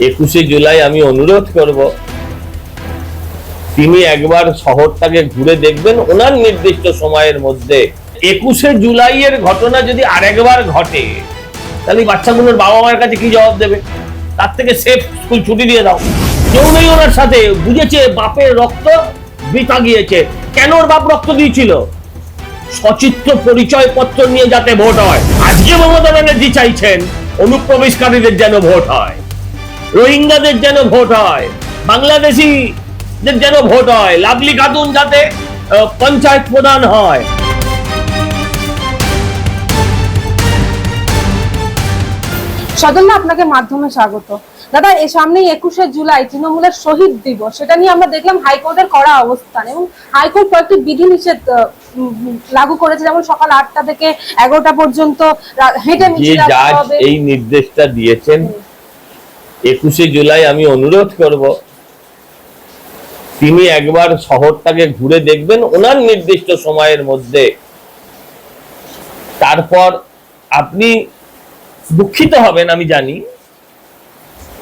একুশে জুলাই আমি অনুরোধ করব, তিনি একবার শহরটাকে ঘুরে দেখবেন ওনার নির্দিষ্ট সময়ের মধ্যে। একুশে জুলাইয়ের ঘটনা যদি আরেকবার ঘটে, তাহলে বাচ্চাগুলোর বাবা মায়ের কাছে কি জবাব দেবে? তার থেকে সেফ স্কুল ছুটি দিয়ে দাও। কেউ নেই ওনার সাথে, বুঝেছে বাপের রক্ত বৃথা গিয়েছে। কেন ওর বাপ রক্ত দিয়েছিল? সচিত্র পরিচয় পত্র নিয়ে যাতে ভোট হয়। আজকে মমতা ব্যানার্জি চাইছেন অনুপ্রবেশকারীদের যেন ভোট হয়। রোহিঙ্গাদের যেন ভোট হয় বাংলাদেশিদের যেন ভোট হয় লাভলি খাতুন যাতে পঞ্চায়েত প্রধান হয়। সজল আপনাকে মাধ্যমে স্বাগত। দাদা এই সামনেই একুশে জুলাই তৃণমূলের শহীদ দিবস। সেটা নিয়ে আমরা দেখলাম হাইকোর্টের কড়া অবস্থান এবং হাইকোর্ট কয়েকটি বিধিনিষেধ লাগু করেছে। যেমন সকাল আটটা থেকে এগারোটা পর্যন্ত হেঁটে মিছিল এই নির্দেশটা দিয়েছেন একুশে জুলাই আমি অনুরোধ করব, তিনি একবার শহরটাকে ঘুরে দেখবেন ওনার নির্দিষ্ট সময়ের মধ্যে। তারপর আপনি দুঃখিত হবেন, আমি জানি,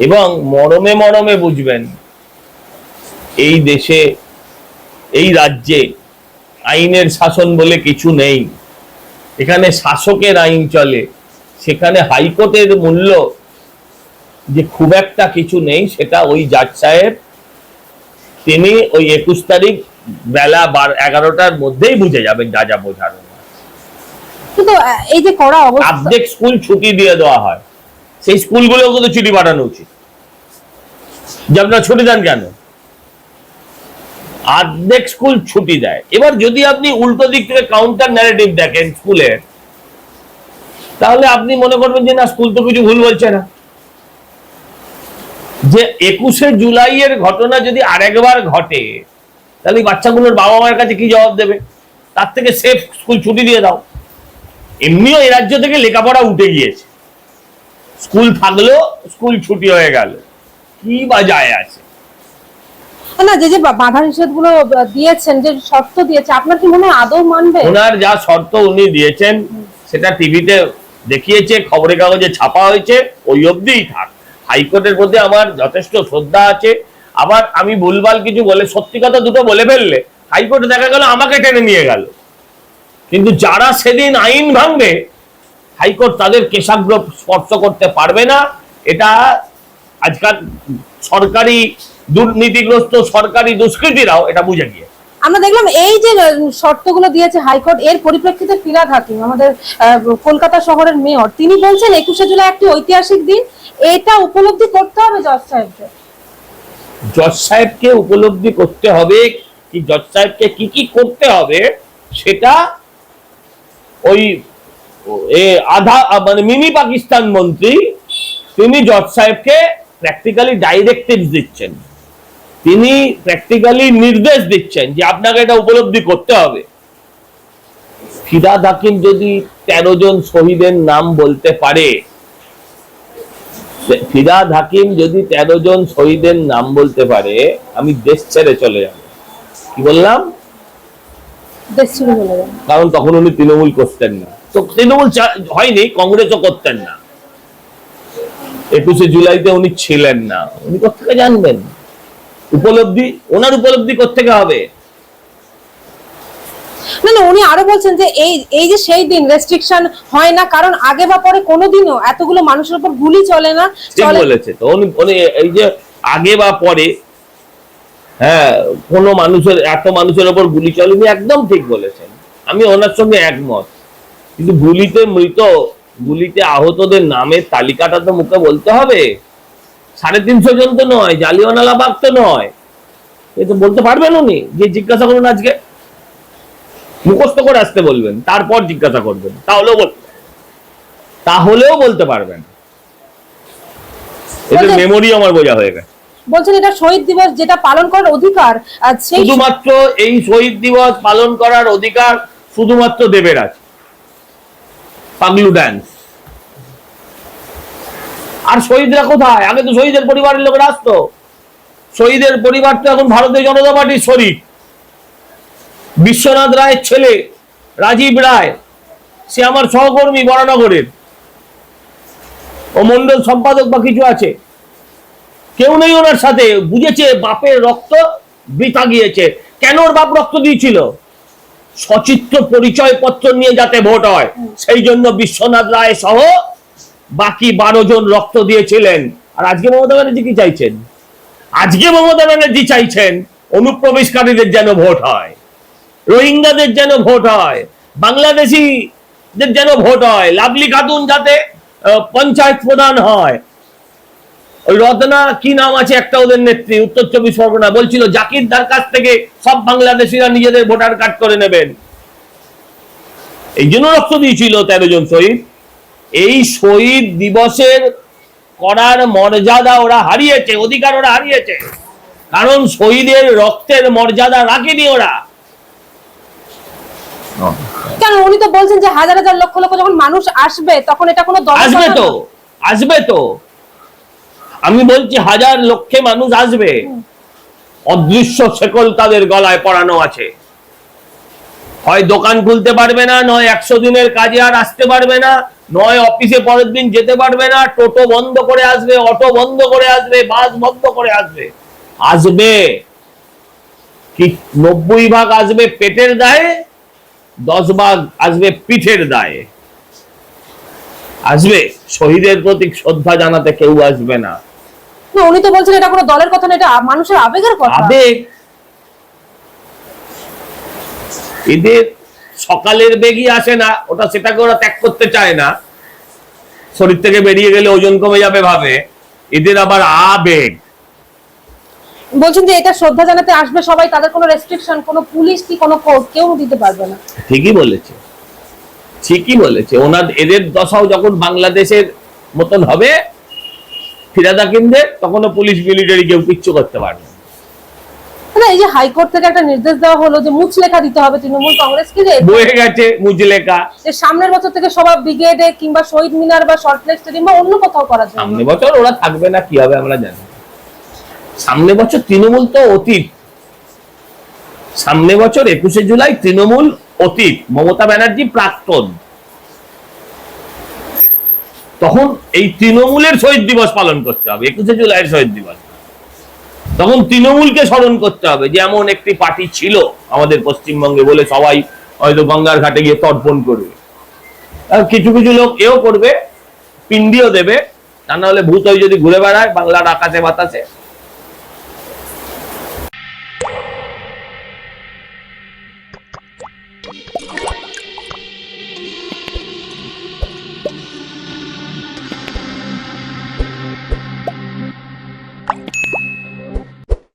এবং মরমে মরমে বুঝবেন, এই দেশে, এই রাজ্যে আইনের শাসন বলে কিছু নেই। এখানে শাসকের আইন চলে, সেখানে হাইকোর্টের মূল্য যে খুব একটা কিছু নেই সেটা ওই জাজ সাহেব। তিনি ওই একুশ তারিখ বেলা বার এগারোটার মধ্যেই বুঝে যাবেন যা যা বোঝানো কিন্তু এই যে কড়া অবস্থা অর্ধেক স্কুল ছুটি দিয়ে দেওয়া হয়। সেই স্কুলগুলো কিন্তু ছুটি পাঠানো উচিত। যে আপনারা ছুটি দেন কেন? অর্ধেক স্কুল ছুটি দেয়। এবার যদি আপনি উল্টো দিক থেকে কাউন্টার ন্যারেটিভ দেখেন স্কুলের তাহলে আপনি মনে করবেন যে না স্কুল তো কিছু ভুল বলছে না। যে একুশে জুলাইয়ের ঘটনা যদি আরেকবার ঘটে তাহলে বাচ্চাগুলোর বাবা মায়ের কাছে কি জবাব দেবে? তার থেকে সেফ স্কুল ছুটি দিয়ে দাও। এমনিও এ রাজ্য থেকে লেখাপড়া উঠে গিয়েছে। স্কুল থাকলেও স্কুল ছুটি হয়ে গেল। কি বা যায় আছে? না যে যে বাধা নিষেধগুলো দিয়েছেন যে শর্ত দিয়েছে আপনার কি মনে হয় আদৌ মানবে? ওনার যা শর্ত উনি দিয়েছেন সেটা টিভিতে দেখিয়েছে খবরের কাগজে ছাপা হয়েছে ওই অবধিই থাক। হাইকোর্টের প্রতি আমার যথেষ্ট শ্রদ্ধা আছে। আবার আমি ভুলভাল কিছু বলে, সত্যি কথা দুটো বলে ফেললে, হাইকোর্টে দেখা গেল আমাকে টেনে নিয়ে গেল। কিন্তু যারা সেদিন আইন ভাঙবে, হাইকোর্ট তাদের কেশাগ্র স্পর্শ করতে পারবে না। এটা আজকাল সরকারি দুর্নীতিগ্রস্ত সরকারি দুষ্কৃতীরাও এটা বুঝে গিয়ে। আমরা দেখলাম এই যে শর্তগুলো দিয়েছে হাইকোর্ট, এর পরিপ্রেক্ষিতে ফিরাদ হাকিম, আমাদের কলকাতা শহরের মেয়র, তিনি বলছেন একুশে জুলাই একটি ঐতিহাসিক দিন, এটা উপলব্ধি করতে হবে জজ সাহেবকে। জজ সাহেবকে উপলব্ধি করতে হবে, কি জজ সাহেবকে কি কি করতে হবে, সেটা ওই আধা মানে মিনি পাকিস্তান মন্ত্রী, তিনি জজ সাহেবকে প্র্যাকটিক্যালি ডাইরেক্টিভ দিচ্ছেন। তিনি প্র্যাকটিক্যালি নির্দেশ দিচ্ছেন যে আপনাকে এটা উপলব্ধি করতে হবে। ফিরাদ হাকিম যদি তেরো জন শহীদের নাম বলতে পারে ফিরাদ হাকিম যদি তেরো জন শহীদের নাম বলতে পারে আমি দেশ ছেড়ে চলে যাব। কি বললাম? কারণ তখন উনি তৃণমূল করতেন না। তো তৃণমূল হয়নি কংগ্রেসও করতেন না। একুশে জুলাইতে উনি ছিলেন না। উনি কোথেকে জানবেন? উপলব্ধি? ওনার উপলব্ধি কোথেকে হবে? না না উনি আরও বলছেন যে এই এই যে সেই দিন রেস্ট্রিকশন হয় না কারণ আগে বা পরে কোনোদিনও এতগুলো মানুষের উপর গুলি চলে না ঠিক বলেছে তো। উনি উনি এই যে আগে বা পরে হ্যাঁ কোনো মানুষের এত মানুষের ওপর গুলি চলেনি একদম ঠিক বলেছেন। আমি ওনার সঙ্গে একমত। কিন্তু গুলিতে মৃত গুলিতে আহতদের নামের তালিকাটা তো মুখে বলতে হবে। সাড়ে তিনশো জন তো নয় জালিওয়ানালা বাগ তো নয়। এ তো বলতে পারবেন উনি যে জিজ্ঞাসা করুন আজকে। মুখস্থ করে আসতে বলবেন তারপর জিজ্ঞাসা করবেন। তাহলেও বল তাহলেও বলতে পারবেন। এদের মেমোরি আমার বোঝা হয়ে গেছে। বলছেন এটা শহীদ দিবস যেটা পালন করার অধিকার শুধুমাত্র এই শহীদ দিবস পালন করার অধিকার শুধুমাত্র দেবের আছে। পাগলু ড্যান্স আর শহীদরা কোথায়? আগে তো শহীদের পরিবারের লোকেরা আসতো। শহীদের পরিবার তো এখন ভারতীয় জনতা পার্টির শরীর বিশ্বনাথ রায়ের ছেলে রাজীব রায় সে আমার সহকর্মী বরানগরের। ও মন্ডল সম্পাদক বা কিছু আছে। কেউ নেই ওনার সাথে। বুঝেছে বাপের রক্ত বৃথা গিয়েছে। কেন ওর বাপ রক্ত দিয়েছিল? সচিত্র পরিচয় পত্র নিয়ে যাতে ভোট হয় সেই জন্য বিশ্বনাথ রায় সহ বাকি বারো জন রক্ত দিয়েছিলেন। আর আজকে মমতা ব্যানার্জি কি চাইছেন? আজকে মমতা ব্যানার্জি চাইছেন অনুপ্রবেশকারীদের যেন ভোট হয়, রোহিঙ্গাদের যেন ভোট হয়, বাংলাদেশিদের যেন ভোট হয়, লাভলি খাতুন যাতে পঞ্চায়েত প্রধান হয়। ওই রত্না কি নাম আছে একটা ওদের নেত্রী, উত্তর চব্বিশ পরগনা, বলছিল, জাকির দার কাছ থেকে সব বাংলাদেশিরা নিজেদের ভোটার কার্ড করে নেবেন। এই জন্য রক্ত দিয়েছিল তেরো জন শহীদ। এই শহীদ দিবসের করার মর্যাদা ওরা হারিয়েছে অধিকার ওরা হারিয়েছে। কারণ শহীদের রক্তের মর্যাদা রাখেনি ওরা। কেন? উনি তো বলছেন যে হাজার হাজার লক্ষ লক্ষ যখন মানুষ আসবে তখন এটা কোনো আসবে তো আসবে তো। আমি বলছি হাজার লক্ষে মানুষ আসবে। অদৃশ্য শেকল তাদের গলায় পড়ানো আছে। হয় দোকান খুলতে পারবে না নয় একশো দিনের কাজে আর আসতে পারবে না নয় অফিসে পরের দিন যেতে পারবে না টোটো বন্ধ করে আসবে অটো বন্ধ করে আসবে বাস বন্ধ করে আসবে। আসবে। কি নব্বই ভাগ আসবে পেটের দায়ে দশ ভাগ আসবে পিঠের দায়ে। আসবে। শহীদের প্রতি শ্রদ্ধা জানাতে কেউ আসবে না। উনি তো বলছেন এটা কোনো দলের কথা না এটা মানুষের আবেগের কথা। আবেগ। এদের সকালের বেগই আসে না ওটা সেটাকে ওরা ত্যাগ করতে চায় না। শরীর থেকে বেরিয়ে গেলে ওজন কমে যাবে ভাবে। এদের আবার আবেগ। বলছেন যে এটা শ্রদ্ধা জানাতে আসবে সবাই তাদের কোনো রেস্ট্রিকশন কোনো পুলিশ কি কোনো কোর্ট কেউ দিতে পারবে না। ঠিকই বলেছে। ঠিকই বলেছে। ওনার এদের দশাও যখন বাংলাদেশের মতন হবে ফিরাদা কিনবে তখনও পুলিশ মিলিটারি কেউ কিচ্ছু করতে পারবে না। এই যে হাইকোর্ট থেকে একটা নির্দেশ দেওয়া হলো যে মুচ লেখা দিতে হবে তৃণমূল কংগ্রেসকে যে বয়ে গেছে যে সামনের বছর থেকে সবাই ব্রিগেডে কিংবা শহীদ মিনার বা স্টেডিয়াম বা অন্য কোথাও করার জন্য। সামনে বছর ওরা থাকবে না কি হবে আমরা জানি। সামনে বছর তৃণমূল তো অতীত। সামনে বছর একুশে জুলাই তৃণমূল অতীত মমতা ব্যানার্জি প্রাক্তন। তখন এই তৃণমূলের শহীদ দিবস পালন করতে হবে একুশে জুলাইয়ের শহীদ দিবস। তখন তৃণমূলকে স্মরণ করতে হবে যে এমন একটি পার্টি ছিল আমাদের পশ্চিমবঙ্গে বলে সবাই হয়তো গঙ্গার ঘাটে গিয়ে তর্পণ করবে। আর কিছু কিছু লোক এও করবে পিন্ডিও দেবে। তা না হলে ভূত যদি ঘুরে বেড়ায়, বাংলার আকাশে বাতাসে।